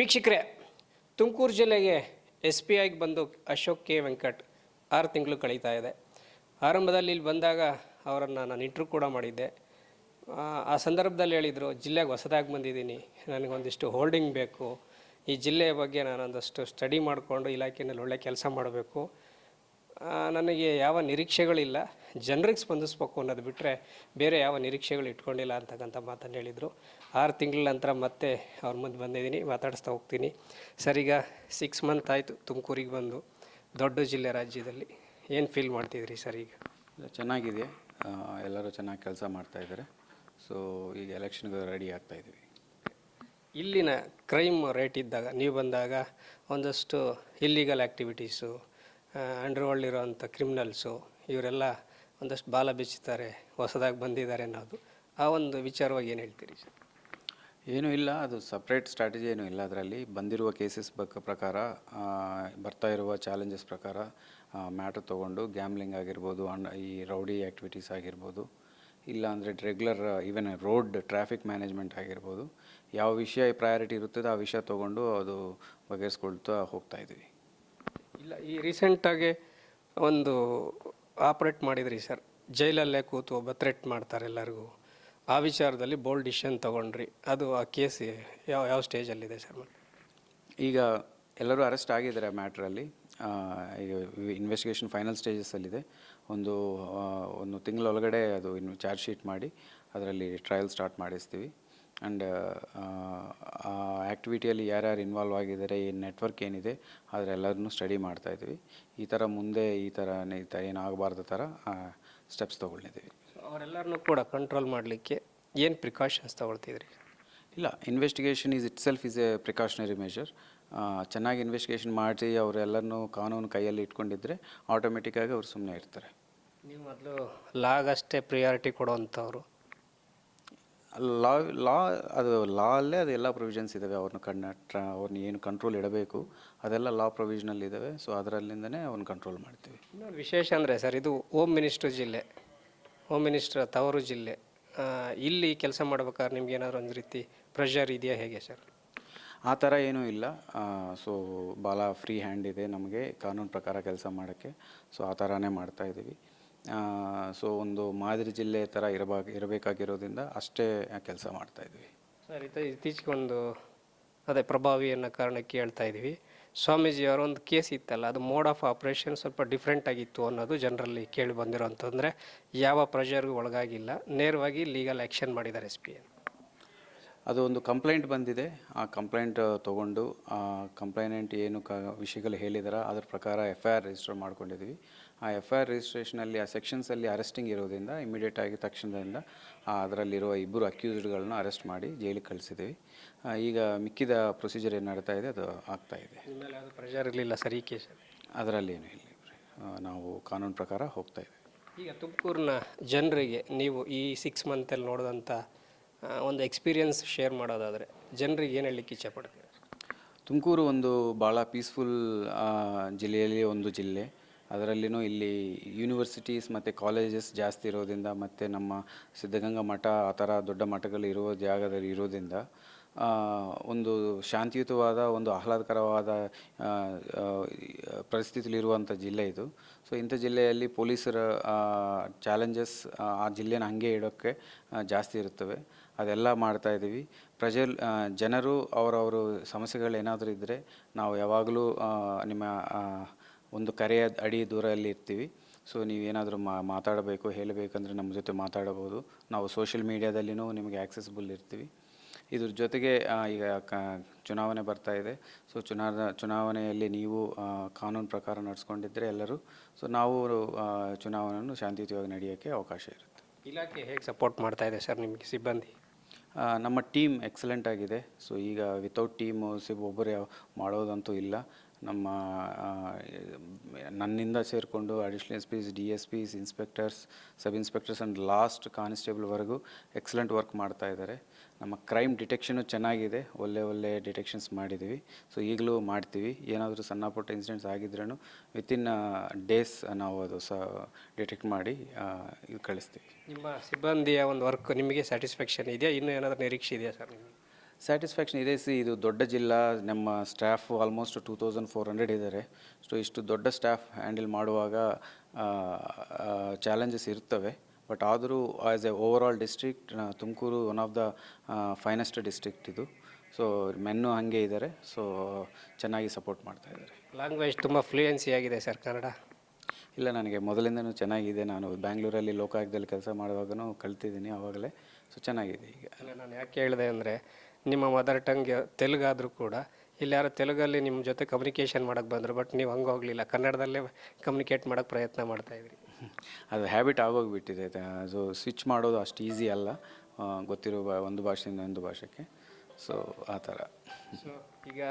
ವೀಕ್ಷಕರೇ ತುಮಕೂರು ಜಿಲ್ಲೆಗೆ S P ಆಗಿ ಬಂದು ಅಶೋಕ್ ಕೆ ವೆಂಕಟ್ ಆರು ತಿಂಗಳು ಕಳೀತಾ ಇದೆ. ಆರಂಭದಲ್ಲಿ ಇಲ್ಲಿ ಬಂದಾಗ ಅವರನ್ನು ನಾನು ಇಂಟ್ರೂ ಕೂಡ ಮಾಡಿದ್ದೆ. ಆ, ಸಂದರ್ಭದಲ್ಲಿ ಹೇಳಿದರು ಜಿಲ್ಲೆಗೆ ಹೊಸದಾಗಿ ಬಂದಿದ್ದೀನಿ ನನಗೊಂದಿಷ್ಟು ಹೋಲ್ಡಿಂಗ್ ಬೇಕು. ಈ ಜಿಲ್ಲೆಯ ಬಗ್ಗೆ ನಾನೊಂದಷ್ಟು ಸ್ಟಡಿ ಮಾಡಿಕೊಂಡು ಇಲಾಖೆಯಲ್ಲಿ ಒಳ್ಳೆ ಕೆಲಸ ಮಾಡಬೇಕು. ನನಗೆ ಯಾವ ನಿರೀಕ್ಷೆಗಳಿಲ್ಲ. ಜನರಿಗೆ ಸ್ಪಂದಿಸ್ಬೇಕು ಅನ್ನೋದು ಬಿಟ್ಟರೆ ಬೇರೆ ಯಾವ ನಿರೀಕ್ಷೆಗಳು ಇಟ್ಕೊಂಡಿಲ್ಲ ಅಂತಕ್ಕಂಥ ಮಾತನ್ನು ಹೇಳಿದರು. ಆರು ತಿಂಗಳ ನಂತರ ಮತ್ತೆ ಅವ್ರ ಮುಂದೆ ಬಂದಿದ್ದೀನಿ ಮಾತಾಡಿಸ್ತಾ ಹೋಗ್ತೀನಿ. ಸರಿಗ ಸಿಕ್ಸ್ ಮಂತ್ ಆಯಿತು ತುಮಕೂರಿಗೆ ಬಂದು ದೊಡ್ಡ ಜಿಲ್ಲೆ ರಾಜ್ಯದಲ್ಲಿ. ಏನು ಫೀಲ್ ಮಾಡ್ತಿದ್ರಿ ಸರ್ ಈಗ? ಚೆನ್ನಾಗಿದೆ. ಎಲ್ಲರೂ ಚೆನ್ನಾಗಿ ಕೆಲಸ ಮಾಡ್ತಾಯಿದ್ದಾರೆ ಸೊ ಈಗ ಎಲೆಕ್ಷನ್ಗೆ ರೆಡಿ ಆಗ್ತಾಯಿದ್ದೀವಿ ಇಲ್ಲಿನ ಕ್ರೈಮ್ ರೇಟ್ ಇದ್ದಾಗ ನೀವು ಬಂದಾಗ ಒಂದಷ್ಟು ಇಲ್ಲಿಗಲ್ ಆ್ಯಕ್ಟಿವಿಟೀಸು ಅಂಡರ್ವರ್ಲ್ಡ್ ಇರೋವಂಥ ಕ್ರಿಮಿನಲ್ಸು, ಇವರೆಲ್ಲ ಒಂದಷ್ಟು ಬಾಲ ಬಿಚ್ಚುತ್ತಾರೆ ಹೊಸದಾಗಿ ಬಂದಿದ್ದಾರೆ ಅನ್ನೋದು. ಆ ಒಂದು ವಿಚಾರವಾಗಿ ಏನು ಹೇಳ್ತೀರಿ ಸರ್? ಏನೂ ಇಲ್ಲ, ಅದು ಸಪ್ರೇಟ್ ಸ್ಟ್ರಾಟಜಿ ಏನೂ ಇಲ್ಲ ಅದರಲ್ಲಿ. ಬಂದಿರುವ ಕೇಸಸ್ ಬಕ್ಕ ಪ್ರಕಾರ ಬರ್ತಾ ಇರುವ ಚಾಲೆಂಜಸ್ ಪ್ರಕಾರ ಮ್ಯಾಟ್ರ್ ತೊಗೊಂಡು ಗ್ಯಾಮ್ಲಿಂಗ್ ಆಗಿರ್ಬೋದು ಅಂಡ್ ಈ ರೌಡಿ ಆ್ಯಕ್ಟಿವಿಟೀಸ್ ಆಗಿರ್ಬೋದು, ಇಲ್ಲ ಅಂದರೆ regular even road traffic management ಆಗಿರ್ಬೋದು, ಯಾವ ವಿಷಯ ಪ್ರಯಾರಿಟಿ ಇರುತ್ತದೆ ಆ ವಿಷಯ ತೊಗೊಂಡು ಅದು ಬಗೆಹರಿಸ್ಕೊಳ್ತಾ ಹೋಗ್ತಾ ಇದ್ದೀವಿ. ಇಲ್ಲ, ಈ ರೀಸೆಂಟಾಗಿ ಒಂದು ಆಪ್ರೇಟ್ ಮಾಡಿದ್ರಿ ಸರ್ ಜೈಲಲ್ಲೇ ಕೂತು ಒಬ್ಬ ಥ್ರೆಟ್ ಮಾಡ್ತಾರೆ ಎಲ್ಲರಿಗೂ. ಆ ವಿಚಾರದಲ್ಲಿ ಬೋಲ್ಡ್ ಡಿಸಿಷನ್ ತೊಗೊಂಡ್ರಿ. ಅದು ಆ ಕೇಸ್ ಯಾವ ಯಾವ ಸ್ಟೇಜಲ್ಲಿದೆ ಸರ್ ಈಗ ಎಲ್ಲರೂ ಅರೆಸ್ಟ್ ಆಗಿದ್ದಾರೆ ಮ್ಯಾಟ್ರಲ್ಲಿ ಈಗ ಇನ್ವೆಸ್ಟಿಗೇಷನ್ ಫೈನಲ್ ಸ್ಟೇಜಸ್ಸಲ್ಲಿದೆ ಒಂದು ಒಂದು ತಿಂಗಳೊಳಗಡೆ ಅದು ಇನ್ನು ಚಾರ್ಜ್ ಶೀಟ್ ಮಾಡಿ, ಅದರಲ್ಲಿ ಟ್ರಯಲ್ ಸ್ಟಾರ್ಟ್ ಮಾಡಿಸ್ತೀವಿ. ಆ್ಯಂಡ್ ಆ ಆ್ಯಕ್ಟಿವಿಟಿಯಲ್ಲಿ ಯಾರ್ಯಾರು ಇನ್ವಾಲ್ವ್ ಆಗಿದ್ದಾರೆ ಈ ನೆಟ್ವರ್ಕ್ ಏನಿದೆ ಅದರೆಲ್ಲರನ್ನೂ ಸ್ಟಡಿ ಮಾಡ್ತಾಯಿದ್ವಿ ಈ ಥರ ಮುಂದೆ ಈ ಥರ ಈ ಥರ ಏನಾಗಬಾರ್ದು ಥರ ಸ್ಟೆಪ್ಸ್ ತೊಗೊಂಡಿದ್ದೀವಿ ಅವರೆಲ್ಲರನ್ನೂ ಕೂಡ ಕಂಟ್ರೋಲ್ ಮಾಡಲಿಕ್ಕೆ ಏನು ಪ್ರಿಕಾಷನ್ಸ್ ತೊಗೊಳ್ತಿದ್ರಿ? ಇಲ್ಲ investigation is itself is a precautionary measure ಚೆನ್ನಾಗಿ ಇನ್ವೆಸ್ಟಿಗೇಷನ್ ಮಾಡಿ ಅವರೆಲ್ಲರನ್ನೂ ಕಾನೂನು ಕೈಯಲ್ಲಿ ಇಟ್ಕೊಂಡಿದ್ರೆ ಆಟೋಮೆಟಿಕ್ಕಾಗಿ ಅವ್ರು ಸುಮ್ಮನೆ ಇರ್ತಾರೆ. ನೀವು ಮೊದಲು ಲಾಗಷ್ಟೇ ಪ್ರಿಯಾರಿಟಿ ಕೊಡುವಂಥವ್ರು. ಲಾ ಲಾ ಅದು ಲಾ ಅಲ್ಲೇ ಅದು ಎಲ್ಲ ಪ್ರೊವಿಷನ್ಸ್ ಇದ್ದಾವೆ ಅವ್ರನ್ನ ಕಣ್ಣ ಟ್ರಾ ಅವ್ರನ್ನ ಏನು ಕಂಟ್ರೋಲ್ ಇಡಬೇಕು ಅದೆಲ್ಲ ಲಾ ಪ್ರೊವಿಷನಲ್ಲಿ ಇದ್ದಾವೆ ಸೊ ಅದರಲ್ಲಿಂದನೇ ಅವ್ರನ್ನ ಕಂಟ್ರೋಲ್ ಮಾಡ್ತೀವಿ. ಇನ್ನೊಂದು ವಿಶೇಷ ಅಂದರೆ ಸರ್ ಇದು ಹೋಮ್ ಮಿನಿಸ್ಟ್ರ್ ಜಿಲ್ಲೆ ಹೋಮ್ ಮಿನಿಸ್ಟ್ರ್ ತವರು ಜಿಲ್ಲೆ. ಆ, ಇಲ್ಲಿ ಕೆಲಸ ಮಾಡ್ಬೇಕಾದ್ರೆ ನಿಮ್ಗೆ ಏನಾದ್ರು ಒಂದು ರೀತಿ ಪ್ರೆಷರ್ ಇದೆಯಾ ಹೇಗೆ ಸರ್? ಆ ಥರ ಏನೂ ಇಲ್ಲ. ಸೊ ಭಾಳ ಫ್ರೀ ಹ್ಯಾಂಡ್ ಇದೆ ನಮಗೆ ಕಾನೂನು ಪ್ರಕಾರ ಕೆಲಸ ಮಾಡೋಕ್ಕೆ. ಸೊ ಆ ಥರನೇ ಮಾಡ್ತಾ ಇದ್ದೀವಿ ಸೊ ಒಂದು ಮಾದರಿ ಜಿಲ್ಲೆ ಥರ ಇರಬಾ, ಇರಬೇಕಾಗಿರೋದ್ರಿಂದ ಅಷ್ಟೇ ಕೆಲಸ ಮಾಡ್ತಾಯಿದ್ವಿ ಸರ್ ಇತ್ತೀಚೆಗೆ ಒಂದು, ಅದೇ ಪ್ರಭಾವಿ ಅನ್ನೋ ಕಾರಣಕ್ಕೆ ಹೇಳ್ತಾ ಇದ್ದೀವಿ. ಸ್ವಾಮೀಜಿ ಅವರ ಒಂದು ಕೇಸ್ ಇತ್ತಲ್ಲ, ಅದು ಮೋಡ್ ಆಫ್ ಆಪ್ರೇಷನ್ ಸ್ವಲ್ಪ ಡಿಫ್ರೆಂಟ್ ಆಗಿತ್ತು ಅನ್ನೋದು ಜನರಲ್ಲಿ ಕೇಳಿ ಬಂದಿರೋಂಥದ್ರೆ ಯಾವ ಪ್ರೆಷರ್ಗೂ ಒಳಗಾಗಿಲ್ಲ, ನೇರವಾಗಿ ಲೀಗಲ್ ಆ್ಯಕ್ಷನ್ ಮಾಡಿದ್ದಾರೆ ಎಸ್ ಪಿ ಅದು ಒಂದು ಕಂಪ್ಲೇಂಟ್ ಬಂದಿದೆ. ಆ ಕಂಪ್ಲೇಂಟ್ ತೊಗೊಂಡು ಆ ಕಂಪ್ಲೇನೆಂಟ್ ಏನು ಕ ವಿಷಯಗಳು ಹೇಳಿದಾರ ಅದ್ರ ಪ್ರಕಾರ ಎಫ್ ಐ ಆರ್ ರಿಜಿಸ್ಟರ್ ಮಾಡ್ಕೊಂಡಿದ್ವಿ. ಆ ಎಫ್ ಐ ಆರ್ ರಿಜಿಸ್ಟ್ರೇಷನಲ್ಲಿ ಆ ಸೆಕ್ಷನ್ಸಲ್ಲಿ ಅರೆಸ್ಟಿಂಗ್ ಇರೋದ್ರಿಂದ ಇಮಿಡಿಯೇಟ್ ಆಗಿ ತಕ್ಷಣದಿಂದ ಅದರಲ್ಲಿರುವ ಇಬ್ಬರು ಅಕ್ಯೂಸ್ಡ್ಗಳನ್ನ ಅರೆಸ್ಟ್ ಮಾಡಿ ಜೈಲಿಗೆ ಕಳಿಸಿದ್ದೀವಿ. ಈಗ ಮಿಕ್ಕಿದ ಪ್ರೊಸೀಜರ್ ಏನು ನಡೀತಾ ಇದೆ ಅದು ಆಗ್ತಾ ಇದೆ. ಪ್ರೆಷರ್ ಇರಲಿಲ್ಲ ಸರಿ ಕೇಸ್ ಅದರಲ್ಲಿ ಏನು ಇಲ್ಲ ನಾವು ಕಾನೂನು ಪ್ರಕಾರ ಹೋಗ್ತಾ ಇದ್ದೀವಿ. ಈಗ ತುಮಕೂರಿನ ಜನರಿಗೆ ನೀವು ಈ ಸಿಕ್ಸ್ ಮಂತಲ್ಲಿ ನೋಡಿದಂಥ ಒಂದು ಎಕ್ಸ್ಪೀರಿಯನ್ಸ್ ಶೇರ್ ಮಾಡೋದಾದರೆ ಜನರಿಗೆ ಏನು ಹೇಳಲಿಕ್ಕೆ ಇಚ್ಛಪಡ್ತೀರಾ ತುಮಕೂರು ಒಂದು ಭಾಳ ಪೀಸ್ಫುಲ್ ಜಿಲ್ಲೆಯಲ್ಲಿ ಒಂದು ಜಿಲ್ಲೆ. ಅದರಲ್ಲಿನೂ ಇಲ್ಲಿ ಯೂನಿವರ್ಸಿಟೀಸ್ ಮತ್ತು ಕಾಲೇಜಸ್ ಜಾಸ್ತಿ ಇರೋದ್ರಿಂದ ಮತ್ತು ನಮ್ಮ ಸಿದ್ಧಗಂಗಾ ಮಠ ಆ ಥರ ದೊಡ್ಡ ಮಠಗಳು ಇರುವ ಜಾಗದಲ್ಲಿ ಇರೋದ್ರಿಂದ ಒಂದು ಶಾಂತಿಯುತವಾದ, ಒಂದು ಆಹ್ಲಾದಕರವಾದ ಪರಿಸ್ಥಿತಿಲಿರುವಂಥ ಜಿಲ್ಲೆ ಇದು. ಸೊ ಇಂಥ ಜಿಲ್ಲೆಯಲ್ಲಿ ಪೊಲೀಸರ ಚಾಲೆಂಜಸ್ ಆ ಜಿಲ್ಲೆನ ಹಾಗೆ ಇಡೋಕ್ಕೆ ಜಾಸ್ತಿ ಇರುತ್ತವೆ. ಅದೆಲ್ಲ ಮಾಡ್ತಾ ಇದ್ದೀವಿ. ಪ್ರಜೆ ಜನರು ಅವರವರು ಸಮಸ್ಯೆಗಳು ಏನಾದರೂ ಇದ್ದರೆ ನಾವು ಯಾವಾಗಲೂ ನಿಮ್ಮ ಒಂದು ಕರೆಯ ಅಡಿ ದೂರಲ್ಲಿ ಇರ್ತೀವಿ. ಸೊ ನೀವೇನಾದರೂ ಮಾ, ಮಾತಾಡಬೇಕು, ಹೇಳಬೇಕಂದ್ರೆ ನಮ್ಮ ಜೊತೆ ಮಾತಾಡಬಹುದು. ನಾವು ಸೋಷಿಯಲ್ ಮೀಡಿಯಾದಲ್ಲಿನೂ ನಿಮಗೆ ಆ್ಯಕ್ಸೆಸ್ಬುಲ್ ಇರ್ತೀವಿ. ಇದ್ರ ಜೊತೆಗೆ ಈಗ ಕ, ಚುನಾವಣೆ ಬರ್ತಾ ಇದೆ. ಸೊ ಚುನಾವ ಚುನಾವಣೆಯಲ್ಲಿ ನೀವು ಕಾನೂನು ಪ್ರಕಾರ ನಡೆಸ್ಕೊಂಡಿದ್ದರೆ ಎಲ್ಲರೂ, ಸೊ, ನಾವು ಚುನಾವಣೆಯನ್ನು ಶಾಂತಿಯುತವಾಗಿ ನಡೆಯೋಕ್ಕೆ ಅವಕಾಶ ಇರುತ್ತೆ. ಇಲಾಖೆ ಹೇಗೆ ಸಪೋರ್ಟ್ ಮಾಡ್ತಾ ಇದೆ ಸರ್ ನಿಮಗೆ ಸಿಬ್ಬಂದಿ? ನಮ್ಮ ಟೀಮ್ ಎಕ್ಸಲೆಂಟ್ ಆಗಿದೆ. ಸೊ ಈಗ ವಿತೌಟ್ ಟೀಮು ಸಿ ಒಬ್ಬರು ಮಾಡೋದಂತೂ ಇಲ್ಲ. ನಮ್ಮ ನನ್ನಿಂದ ಸೇರಿಕೊಂಡು additional S Ps D S Ps inspectors sub inspectors and last ಕಾನ್ಸ್ಟೇಬಲ್ವರೆಗೂ excellent work ಮಾಡ್ತಾ ಇದ್ದಾರೆ. ನಮ್ಮ ಕ್ರೈಮ್ ಡಿಟೆಕ್ಷನು ಚೆನ್ನಾಗಿದೆ. ಒಳ್ಳೆ ಒಳ್ಳೆ ಡಿಟೆಕ್ಷನ್ಸ್ ಮಾಡಿದ್ದೀವಿ ಸೊ ಈಗಲೂ ಮಾಡ್ತೀವಿ. ಏನಾದರೂ ಸಣ್ಣ ಪುಟ್ಟ ಇನ್ಸಿಡೆಂಟ್ಸ್ ಆಗಿದ್ರೂ ವಿತಿನ್ ಡೇಸ್ ನಾವು ಅದು ಸಹ ಡಿಟೆಕ್ಟ್ ಮಾಡಿ ಇದು ಕಳಿಸ್ತೀವಿ. ನಿಮ್ಮ ಸಿಬ್ಬಂದಿಯ ಒಂದು ವರ್ಕ್ ನಿಮಗೆ ಸ್ಯಾಟಿಸ್ಫ್ಯಾಕ್ಷನ್ ಇದೆಯಾ? ಇನ್ನೂ ಏನಾದರೂ ನಿರೀಕ್ಷೆ ಇದೆಯಾ ಸರ್ ಸ್ಯಾಟಿಸ್ಫ್ಯಾಕ್ಷನ್ ಇದೆ ಸಿ ಇದು ದೊಡ್ಡ ಜಿಲ್ಲಾ ನಮ್ಮ staff almost two thousand four hundred ಇದ್ದಾರೆ ಸೊ ಇಷ್ಟು ದೊಡ್ಡ ಸ್ಟಾಫ್ ಹ್ಯಾಂಡಲ್ ಮಾಡುವಾಗ ಚಾಲೆಂಜಸ್ ಇರ್ತವೆ. ಬಟ್ ಆದರೂ as a over all district Tumakuru one of the finest district ಇದು. ಸೊ ಮೆನ್ನು ಹಾಗೆ ಇದ್ದಾರೆ ಸೊ ಚೆನ್ನಾಗಿ ಸಪೋರ್ಟ್ ಮಾಡ್ತಾ ಇದ್ದಾರೆ ಲ್ಯಾಂಗ್ವೇಜ್ ತುಂಬ ಫ್ಲೂಯೆನ್ಸಿ ಆಗಿದೆ ಸರ್ ಕನ್ನಡ? ಇಲ್ಲ ನನಗೆ ಮೊದಲಿಂದನೂ ಚೆನ್ನಾಗಿದೆ. ನಾನು ಬ್ಯಾಂಗ್ಳೂರಲ್ಲಿ ಲೋಕಾಯುಕ್ತದಲ್ಲಿ ಕೆಲಸ ಮಾಡುವಾಗನೂ ಕಲ್ತಿದ್ದೀನಿ ಆವಾಗಲೇ ಸೊ ಚೆನ್ನಾಗಿದೆ ಈಗ. ಅಲ್ಲ ನಾನು ಯಾಕೆ ಹೇಳಿದೆ ಅಂದರೆ ನಿಮ್ಮ ಮದರ್ ಟಂಗ್ ತೆಲುಗಾದರೂ ಕೂಡ ಇಲ್ಲಿ ಯಾರೋ ತೆಲುಗಲ್ಲಿ ನಿಮ್ಮ ಜೊತೆ ಕಮ್ಯುನಿಕೇಷನ್ ಮಾಡೋಕ್ಕೆ ಬಂದರು ಬಟ್ ನೀವು ಹಂಗೆ ಹೋಗಲಿಲ್ಲ. ಕನ್ನಡದಲ್ಲೇ ಕಮ್ಯುನಿಕೇಟ್ ಮಾಡೋಕ್ಕೆ ಪ್ರಯತ್ನ ಮಾಡ್ತಾಯಿದ್ರಿ ಅದು ಹ್ಯಾಬಿಟ್ ಆಗೋಗ್ಬಿಟ್ಟಿದೆ. ಸೊ ಸ್ವಿಚ್ ಮಾಡೋದು ಅಷ್ಟು ಈಸಿ ಅಲ್ಲ. ಆ, ಗೊತ್ತಿರೋ ಬಾ- ಒಂದು ಭಾಷೆಯಿಂದ ಒಂದು ಭಾಷೆಗೆ. ಸೊ ಆ ಥರ. ಸೊ ಈಗ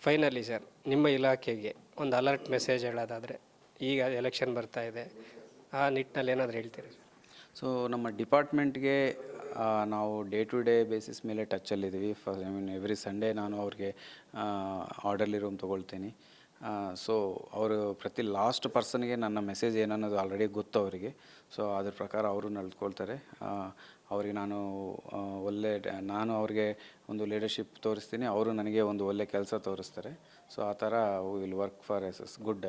ಫೈನಲಿ ಸರ್ ನಿಮ್ಮ ಇಲಾಖೆಗೆ ಒಂದು ಅಲರ್ಟ್ ಮೆಸೇಜ್ ಹೇಳೋದಾದರೆ ಈಗ ಎಲೆಕ್ಷನ್ ಬರ್ತಾ ಇದೆ. ಆ ನಿಟ್ಟಿನಲ್ಲಿ ಏನಾದರೂ ಹೇಳ್ತೀರಿ ಸರ್ ಸೊ ನಮ್ಮ ಡಿಪಾರ್ಟ್ಮೆಂಟ್ಗೆ ನಾವು ಡೇ ಟು ಡೇ ಬೇಸಿಸ್ ಮೇಲೆ ಟಚಲ್ಲಿದ್ದೀವಿ first I mean every Sunday ನಾನು ಅವ್ರಿಗೆ ಆರ್ಡರ್ಲಿ ರೂಮ್ ತೊಗೊಳ್ತೀನಿ. ಸೊ ಅವರು ಪ್ರತಿ ಲಾಸ್ಟ್ ಪರ್ಸನ್ಗೆ ನನ್ನ ಮೆಸೇಜ್ ಏನನ್ನೋದು ಆಲ್ರೆಡಿ ಗೊತ್ತು ಅವರಿಗೆ. ಸೊ ಅದ್ರ ಪ್ರಕಾರ ಅವರು ನಡೆದುಕೊಳ್ತಾರೆ ಅವ್ರಿಗೆ ನಾನು ಒಳ್ಳೆ, ನಾನು ಅವ್ರಿಗೆ ಒಂದು ಲೀಡರ್ಶಿಪ್ ತೋರಿಸ್ತೀನಿ. ಅವರು ನನಗೆ ಒಂದು ಒಳ್ಳೆ ಕೆಲಸ ತೋರಿಸ್ತಾರೆ. ಸೊ ಆ ಥರ will work for S S good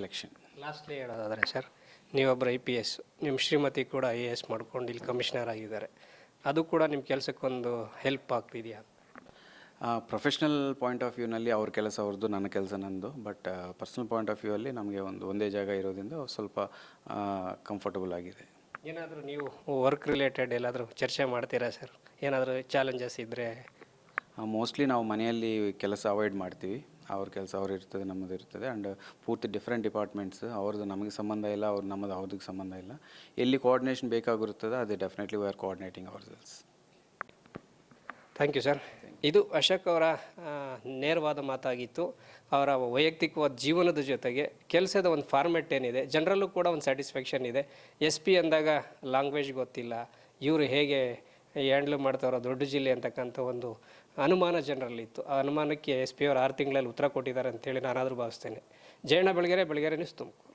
election lastly ಹೇಳೋದಾದರೆ ಸರ್ ನೀವೊಬ್ಬರು ಐ ಪಿ ಎಸ್ ನಿಮ್ಮ ಶ್ರೀಮತಿ ಕೂಡ ಐ ಎ ಎಸ್ ಮಾಡ್ಕೊಂಡು ಇಲ್ಲಿ ಕಮಿಷನರ್ ಆಗಿದ್ದಾರೆ. ಅದು ಕೂಡ ನಿಮ್ಮ ಕೆಲಸಕ್ಕೊಂದು ಹೆಲ್ಪ್ ಆಗ್ತಿದೆಯಾ? ಪ್ರೊಫೆಷ್ನಲ್ ಪಾಯಿಂಟ್ ಆಫ್ ವ್ಯೂನಲ್ಲಿ ಅವ್ರ ಕೆಲಸ ಅವ್ರದ್ದು ನನ್ನ ಕೆಲಸ ನಂದು. But personal point of view ಅಲ್ಲಿ ನಮಗೆ ಒಂದು ಒಂದೇ ಜಾಗ ಇರೋದ್ರಿಂದ ಸ್ವಲ್ಪ ಕಂಫರ್ಟಬಲ್ ಆಗಿದೆ. ಏನಾದರೂ ನೀವು ವರ್ಕ್ ರಿಲೇಟೆಡ್ ಎಲ್ಲಾದರೂ ಚರ್ಚೆ ಮಾಡ್ತೀರಾ ಸರ್? ಏನಾದರೂ ಚಾಲೆಂಜಸ್ ಇದ್ದರೆ ಮೋಸ್ಟ್ಲಿ ನಾವು ಮನೆಯಲ್ಲಿ ಕೆಲಸ ಅವಾಯ್ಡ್ ಮಾಡ್ತೀವಿ. ಅವ್ರ ಕೆಲಸ ಅವ್ರು ಇರ್ತದೆ ನಮ್ಮದು ಇರ್ತದೆ. ಆ್ಯಂಡ್ ಪೂರ್ತಿ ಡಿಫ್ರೆಂಟ್ ಡಿಪಾರ್ಟ್ಮೆಂಟ್ಸ್ ಅವ್ರದ್ದು ನಮಗೆ ಸಂಬಂಧ ಇಲ್ಲ ಅವ್ರು ನಮ್ಮದು ಅವ್ರದಕ್ಕೆ ಸಂಬಂಧ ಇಲ್ಲ. ಎಲ್ಲಿ ಕೋಆರ್ಡಿನೇಷನ್ ಬೇಕಾಗಿರುತ್ತದೆ ಅದು definitely we are coordinating ourselves thank you sir ಇದು ಅಶೋಕ್ ಅವರ ನೇರವಾದ ಮಾತಾಗಿತ್ತು. ಅವರ ವೈಯಕ್ತಿಕವಾದ ಜೀವನದ ಜೊತೆಗೆ ಕೆಲಸದ ಒಂದು ಫಾರ್ಮೆಟ್ ಏನಿದೆ ಜನರಲ್ಲೂ ಕೂಡ ಒಂದು ಸ್ಯಾಟಿಸ್ಫ್ಯಾಕ್ಷನ್ ಇದೆ. ಎಸ್ ಪಿ ಅಂದಾಗ ಲ್ಯಾಂಗ್ವೇಜ್ ಗೊತ್ತಿಲ್ಲ. ಇವರು ಹೇಗೆ ಹ್ಯಾಂಡ್ಲ್ ಮಾಡ್ತಾರೋ ದೊಡ್ಡ ಜಿಲ್ಲೆ ಅಂತಕ್ಕಂಥ ಒಂದು ಅನುಮಾನ ಜನರಲ್ಲಿತ್ತು. ಆ ಅನುಮಾನಕ್ಕೆ ಎಸ್ ಪಿ ಅವರು ಆರು ತಿಂಗಳಲ್ಲಿ ಉತ್ತರ ಕೊಟ್ಟಿದ್ದಾರೆ ಅಂತೇಳಿ ನಾನಾದರೂ ಭಾವಿಸ್ತೇನೆ. ಜಯಣ್ಣ ಬೆಳಗೆರೆ ಬೆಳಗೆರೆ ನ್ಯೂಸ್ ತುಮಕೂರು.